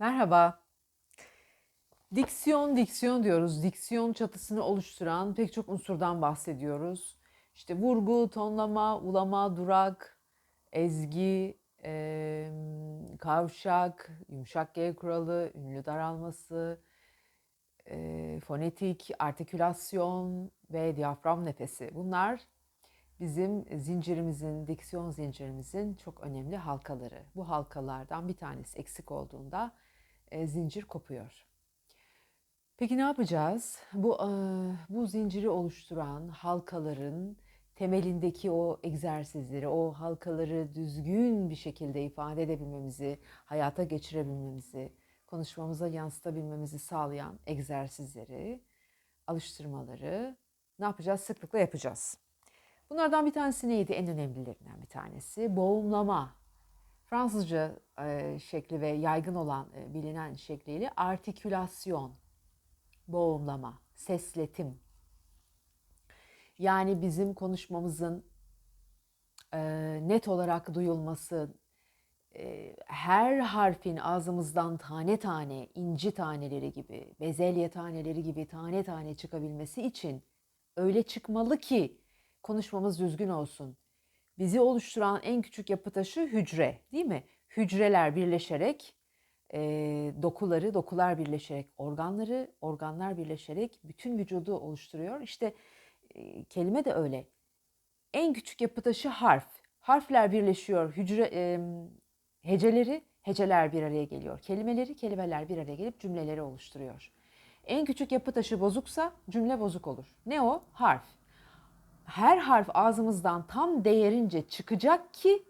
Merhaba. Diksiyon, diksiyon diyoruz. Diksiyon çatısını oluşturan pek çok unsurdan bahsediyoruz. İşte vurgu, tonlama, ulama, durak, ezgi, em, kavşak, yumuşak G kuralı, ünlü daralması, e, fonetik, artikülasyon ve diyafram nefesi. Bunlar bizim zincirimizin, diksiyon zincirimizin çok önemli halkaları. Bu halkalardan bir tanesi eksik olduğunda e, zincir kopuyor. Peki ne yapacağız? Bu e, bu zinciri oluşturan halkaların temelindeki o egzersizleri, o halkaları düzgün bir şekilde ifade edebilmemizi, hayata geçirebilmemizi, konuşmamıza yansıtabilmemizi sağlayan egzersizleri, alıştırmaları ne yapacağız? Sıklıkla yapacağız. Bunlardan bir tanesi neydi? En önemlilerinden bir tanesi boğumlama. Fransızca e, şekli ve yaygın olan e, bilinen şekliyle artikülasyon, boğumlama, sesletim. Yani bizim konuşmamızın e, net olarak duyulması, e, her harfin ağzımızdan tane tane, inci taneleri gibi, bezelye taneleri gibi tane tane çıkabilmesi için öyle çıkmalı ki konuşmamız düzgün olsun. Bizi oluşturan en küçük yapı taşı hücre, değil mi? Hücreler birleşerek e, dokuları, dokular birleşerek organları, organlar birleşerek bütün vücudu oluşturuyor. İşte e, kelime de öyle. En küçük yapı taşı harf. Harfler birleşiyor, hücre e, heceleri, heceler bir araya geliyor. Kelimeleri, kelimeler bir araya gelip cümleleri oluşturuyor. En küçük yapı taşı bozuksa cümle bozuk olur. Ne o? Harf. Her harf ağzımızdan tam değerince çıkacak ki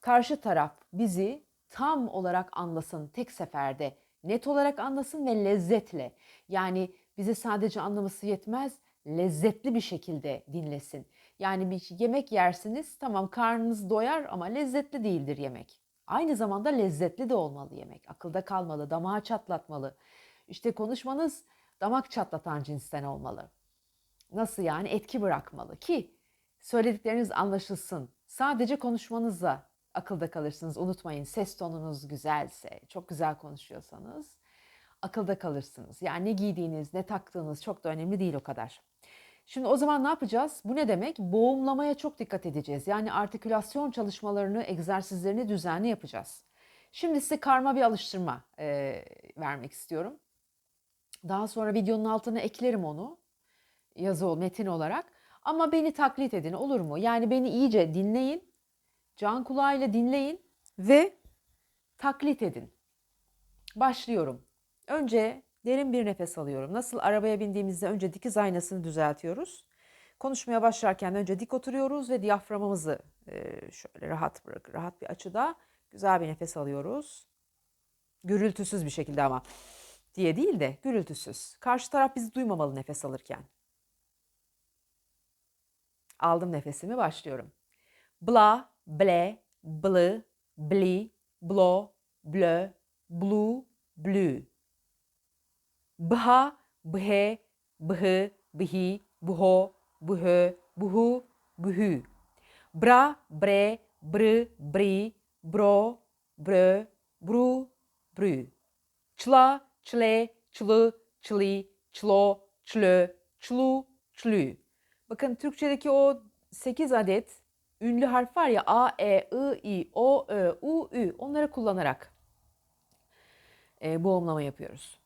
karşı taraf bizi tam olarak anlasın tek seferde. Net olarak anlasın ve lezzetle. Yani bize sadece anlaması yetmez, lezzetli bir şekilde dinlesin. Yani bir yemek yersiniz, tamam karnınız doyar ama lezzetli değildir yemek. Aynı zamanda lezzetli de olmalı yemek. Akılda kalmalı, damağı çatlatmalı. İşte konuşmanız damak çatlatan cinsten olmalı. Nasıl yani etki bırakmalı ki söyledikleriniz anlaşılsın. Sadece konuşmanızla akılda kalırsınız. Unutmayın ses tonunuz güzelse, çok güzel konuşuyorsanız akılda kalırsınız. Yani ne giydiğiniz, ne taktığınız çok da önemli değil o kadar. Şimdi o zaman ne yapacağız? Bu ne demek? Boğumlamaya çok dikkat edeceğiz. Yani artikülasyon çalışmalarını, egzersizlerini düzenli yapacağız. Şimdi size karma bir alıştırma e, vermek istiyorum. Daha sonra videonun altına eklerim onu yazı metin olarak. Ama beni taklit edin olur mu? Yani beni iyice dinleyin. Can kulağıyla dinleyin ve taklit edin. Başlıyorum. Önce derin bir nefes alıyorum. Nasıl arabaya bindiğimizde önce dikiz aynasını düzeltiyoruz. Konuşmaya başlarken önce dik oturuyoruz ve diyaframımızı şöyle rahat bırak, rahat bir açıda güzel bir nefes alıyoruz. Gürültüsüz bir şekilde ama diye değil de gürültüsüz. Karşı taraf bizi duymamalı nefes alırken. Aldım nefesimi başlıyorum. Bla, ble, blı, bli, blo, blö, blu, blü. Bha, bhe, bhı, bhi, buho, buhö, buhu, buhü. Bra, bre, brı, bri, bro, brö, bru, brü. Çla, çle, çlı, çli, çlo, çlö, çlu, çlü. Bakın Türkçedeki o 8 adet ünlü harf var ya A, E, I, I, O, Ö, U, Ü onları kullanarak e, boğumlama yapıyoruz.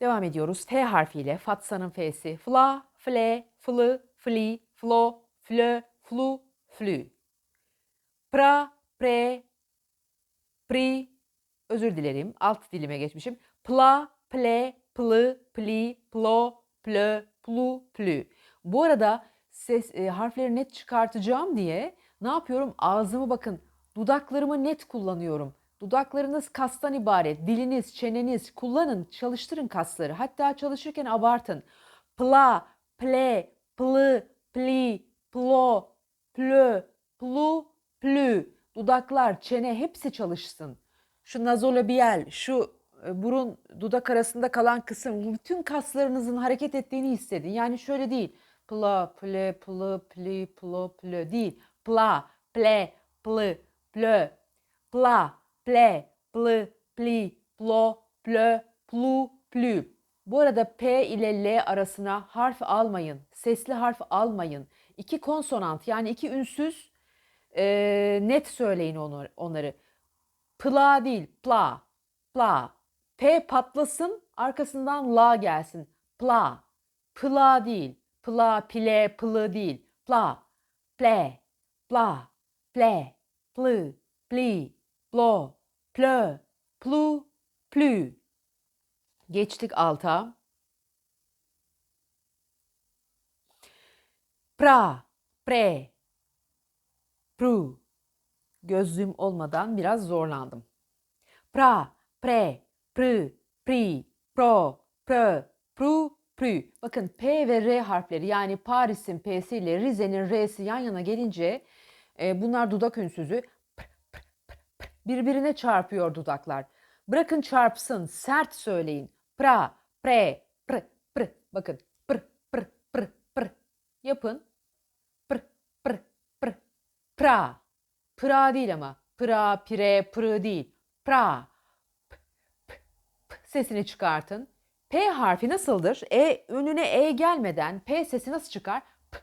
Devam ediyoruz. F harfiyle Fatsa'nın F'si. Fla, fle, flı, fli, flo, flö, flu, flü. Pra, pre, pri, özür dilerim alt dilime geçmişim. Pla, ple, plı, pli, plo, plö, plu, plü. Bu arada ses e, harfleri net çıkartacağım diye ne yapıyorum? Ağzımı bakın dudaklarımı net kullanıyorum. Dudaklarınız kastan ibaret. Diliniz, çeneniz kullanın, çalıştırın kasları. Hatta çalışırken abartın. Pla, ple, plı, pli, plo, plö, plu, plü. Dudaklar, çene hepsi çalışsın. Şu nazolabiyel, şu e, burun dudak arasında kalan kısım bütün kaslarınızın hareket ettiğini hissedin. Yani şöyle değil. Pla, ple, plı, pli, plo, plö değil. Pla, ple, plı, plö. Pla, ple, plı, pli, plo, plö, plu, plü. Bu arada P ile L arasına harf almayın. Sesli harf almayın. İki konsonant yani iki ünsüz e, net söyleyin onu, onları. Pla değil, pla, pla. P patlasın, arkasından la gelsin. Pla, pla değil. Pla, pile, plı değil. Pla, ple, pla, ple, plı, pli, plo, plö, plu, plü. Geçtik alta. Pra, pre, pru. Gözlüğüm olmadan biraz zorlandım. Pra, pre, pr, pri, pro, pr, pru, prü. Bakın P ve R harfleri yani Paris'in P'si ile Rize'nin R'si yan yana gelince e, bunlar dudak ünsüzü pr, pr, pr, pr, birbirine çarpıyor dudaklar. Bırakın çarpsın, sert söyleyin. Pra, pre, pr, pr. Bakın pr, pr, pr, pr. Yapın. Pr, pr, pr. Pra. Pra değil ama. Pra, pire, pr değil. Pra. P, p, p. Sesini çıkartın. P harfi nasıldır? E önüne E gelmeden P sesi nasıl çıkar? P,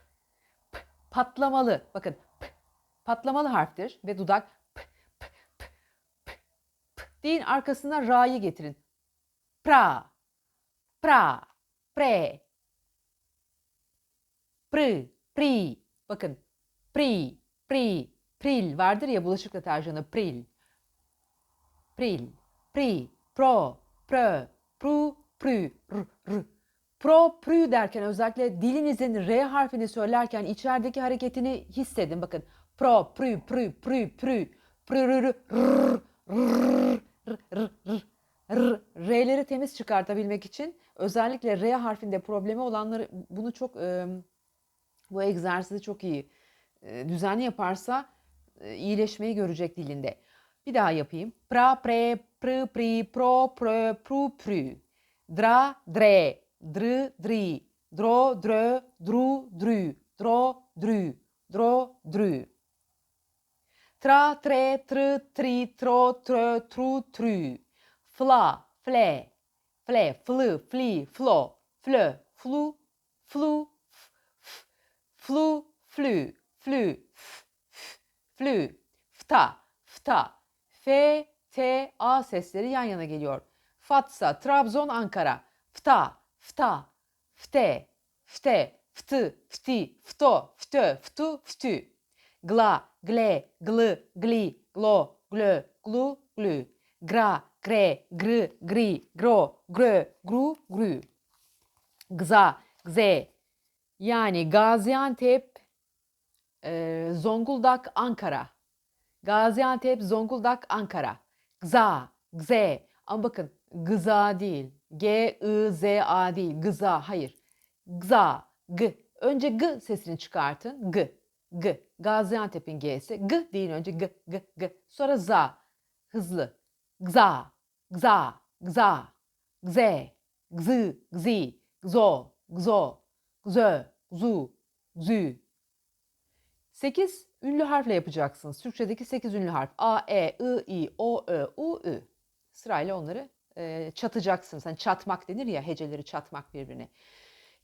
p, patlamalı. Bakın p, patlamalı harftir ve dudak p, p, p, p, p. Deyin arkasına ra'yı getirin. Pra, pra, pre, pr, pri. Bakın pri, pri, pril vardır ya bulaşık deterjanı pril. Pril, pri, pro, prö, pru, prü, r, r. Pro, prü derken özellikle dilinizin R harfini söylerken içerideki hareketini hissedin. Bakın pro, prü, prü, prü, prü, prü. R'leri temiz çıkartabilmek için özellikle R harfinde problemi olanları bunu çok bu egzersizi çok iyi düzenli yaparsa iyileşmeyi görecek dilinde. Bir daha yapayım. Pra, pre, pr, pri, pro, prö, pru, prü. Dra, dre, dr, dri, dro, drö, dru, drü, dro, drü, dro, drü. Tra, tre, tr, tri, tro, trö, tru, trü. Fla, fle, fle, flı, fli, flo, flö, flu, flu, f, flu, flü, flü, f, f, flü, fta, fta. F, T, A sesleri yan yana geliyor. Fatsa, Trabzon, Ankara. Fta, fta, fte, fte, ftı, fti, fto, ftö, ftu, ftü. Gla, gle, glı, gli, glo, glö, glu, glü. Gra, gre, gr, gri, gro, grö, gru, grü. Gza, gze. Yani Gaziantep, e, Zonguldak, Ankara. Gaziantep, Zonguldak, Ankara. Gza, gze. Ama bakın gıza değil. G, I, Z, A değil. Gıza, hayır. Gza, g. Önce g sesini çıkartın. G, g. Gaziantep'in G'si. G deyin önce g, g, g. Sonra za. Hızlı. Gza, gza, gza. Gze, gzı, gzi, gzo, gzo, gzö, gzu, gzü. 8 ünlü harfle yapacaksınız. Türkçedeki 8 ünlü harf. A, E, I, I, O, Ö, U, Ü. Sırayla onları e, çatacaksınız. Hani çatmak denir ya heceleri çatmak birbirine.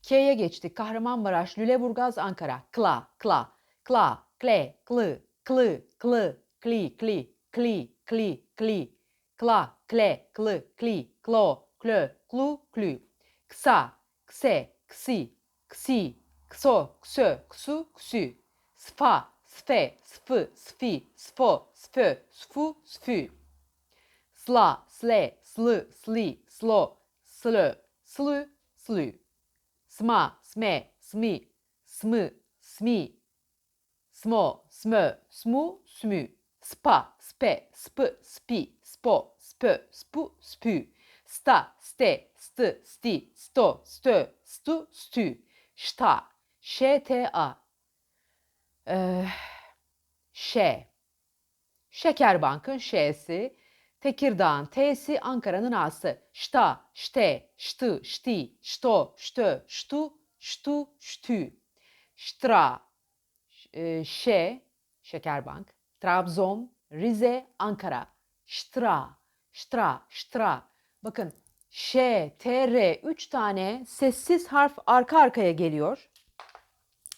K'ye geçtik. Kahramanmaraş, Lüleburgaz, Ankara. Kla, kla, kla, kle, klı, klı, klı, kli, kli, kli, kli, kli, kla, kle, klı, kli, klo, klö, klu, klü. Ksa, kse, ksi, ksi, kso, ksö, ksu, ksü. Sfa, sfe, sfı, sfi, sfo, sfö, sfu, sfü. Sla, sle, slı, sli, slo, slö, slü, slü. Sma, sme, smi, smı, smi. Smo, smö, smu, smü. Spa, spe, spı, spi, spo, spö, spu, spü. Sta, ste, stı, sti, sto, stö, stu, stü. Şta, ş-t-a. Ee, Ş. Şekerbank'ın Ş'si, Tekirdağ'ın T'si, Ankara'nın A'sı. Şta, şte, ştı, şti, şto, ştö, ştu, ştu, ştü. Ştra, e, Ş, Şekerbank. Trabzon, Rize, Ankara. Ştra, ştra, ştra. Bakın Ş, T, R 3 tane sessiz harf arka arkaya geliyor.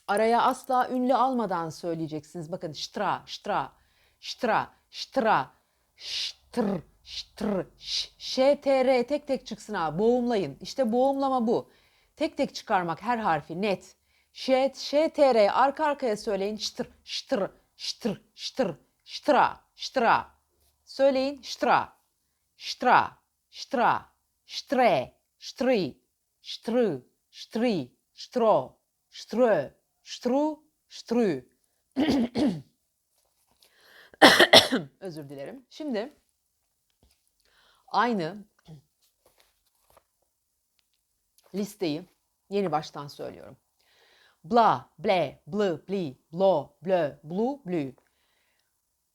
Araya asla ünlü almadan söyleyeceksiniz. Bakın ştra, ştra, ştra, ştra, ştr, ştr, ş, ş, t, r tek tek çıksın ha. Boğumlayın. İşte boğumlama bu. Tek tek çıkarmak her harfi net. Ş, ş, t, r arka arkaya söyleyin. Ştr, ştr, ştr, ştr, ştra, ştra. Söyleyin ştra, ştra, ştra, ştre, ştri, ştrı, ştri, ştro, ştrö, ştru, ştrü. Özür dilerim. Şimdi aynı listeyi yeni baştan söylüyorum. Bla, ble, blı, bli, blo, blö, blu, blü.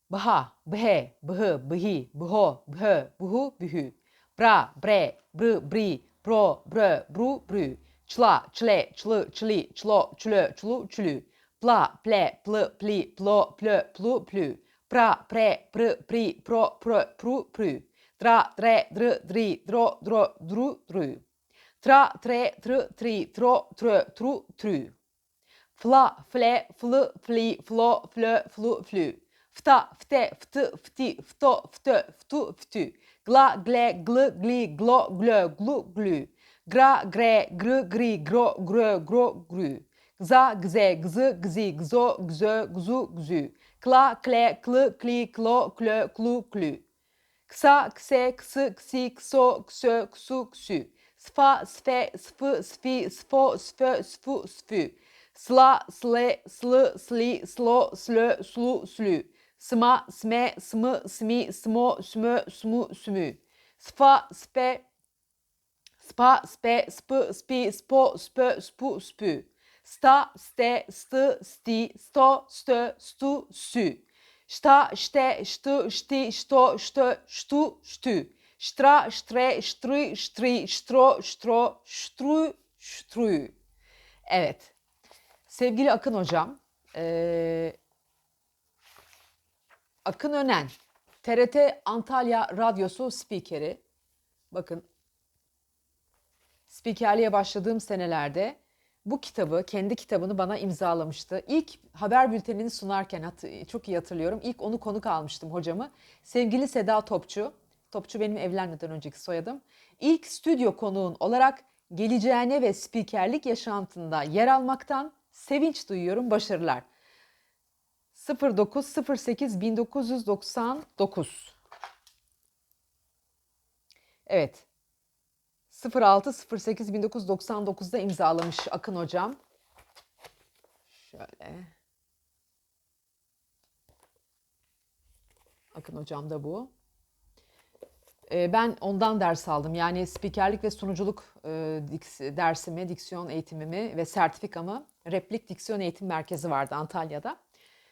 Bha, bhe, bhı, bhi, bho, bhö, buhu, bühü. Bra, bre, brı, bri, bro, brö, bru, brü. Çla, çle, çlı, çli, çlo, çlö, çlu, çlü. Pla, ple, plı, pli, plo, plö, plu, plü. Pra, pre, pr, pri, pro, pro, pru, prü. Dra, dre, dr, dri, dro, dro, dru, drü. Tra, tre, tr, tri, tro, trö, tru, trü. Fla, fle, flı, fli, flo, flö, flu, flü. Fta, fte, ftı, fti, fto, ftö, ftu, ftü. Gla, gle, glı, gli, glo, glö, glu, glü. Gra, gre, gr, gri, gro, grö, gro, grü. Gza, gze, gzı, gzi, gzo, gzö, gzu, gzü. Kla, kle, klı, kli, klo, klö, klu, klü. Ksa, kse, ksı, ksi, kso, ksö, ksu, ksü. Sfa, sfe, sfı, sfi, sfo, sfö, sfu, sfü. Sla, sle, slı, sli, slo, slö, slu, slü. Sma, sme, smı, smi, smo, smö, smu, smü. Sfa, spe, spa, spe, spı, spi, spo, spö, spu, spü. Sta, ste, stı, sti, sto, stö, stu, sü. Şta, şte, ştı, şti, şto, ştö, ştu, ştü. Ştra, ştre, ştrı, ştri, ştro, ştro, ştru, ştru. Evet. Sevgili Akın Hocam, eee, Akın Önen, TRT Antalya Radyosu spikeri. Bakın, spikerliğe başladığım senelerde bu kitabı, kendi kitabını bana imzalamıştı. İlk haber bültenini sunarken çok iyi hatırlıyorum. İlk onu konuk almıştım hocamı. Sevgili Seda Topçu, Topçu benim evlenmeden önceki soyadım. İlk stüdyo konuğun olarak geleceğine ve spikerlik yaşantında yer almaktan sevinç duyuyorum. Başarılar. 0908 1999 Evet. 0608 1999'da imzalamış Akın hocam. Şöyle. Akın hocam da bu. Ee, Ben ondan ders aldım. Yani spikerlik ve sunuculuk e, dersimi, diksiyon eğitimimi ve sertifikamı Replik Diksiyon Eğitim Merkezi vardı Antalya'da.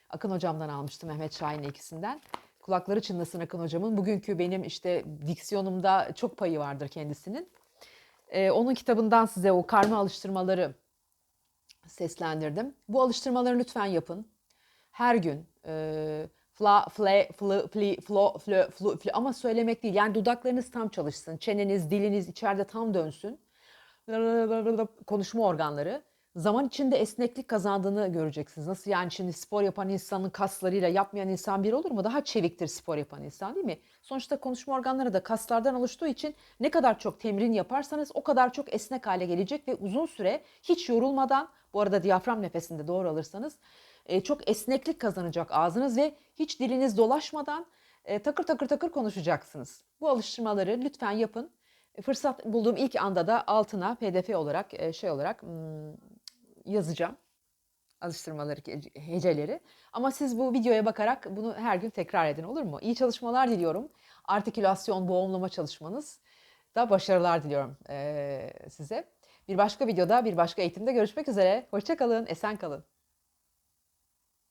Akın hocamdan almıştım Mehmet Şahin'le ikisinden. Kulakları çınlasın Akın hocamın. Bugünkü benim işte diksiyonumda çok payı vardır kendisinin. Ee, onun kitabından size o karma alıştırmaları seslendirdim. Bu alıştırmaları lütfen yapın. Her gün e, fla, fle, flı, fli, flo, flö, flu, flu ama söylemek değil. Yani dudaklarınız tam çalışsın. Çeneniz, diliniz içeride tam dönsün. Konuşma organları. Zaman içinde esneklik kazandığını göreceksiniz. Nasıl yani şimdi spor yapan insanın kaslarıyla yapmayan insan bir olur mu? Daha çeviktir spor yapan insan değil mi? Sonuçta konuşma organları da kaslardan oluştuğu için ne kadar çok temrin yaparsanız o kadar çok esnek hale gelecek ve uzun süre hiç yorulmadan bu arada diyafram nefesinde doğru alırsanız e, çok esneklik kazanacak ağzınız ve hiç diliniz dolaşmadan e, takır takır takır konuşacaksınız. Bu alıştırmaları lütfen yapın. E, Fırsat bulduğum ilk anda da altına pdf olarak şey olarak hmm, yazacağım alıştırmaları, he- heceleri. Ama siz bu videoya bakarak bunu her gün tekrar edin olur mu? İyi çalışmalar diliyorum. Artikülasyon, boğumlama çalışmanız da başarılar diliyorum size. Bir başka videoda, bir başka eğitimde görüşmek üzere. Hoşçakalın, esen kalın.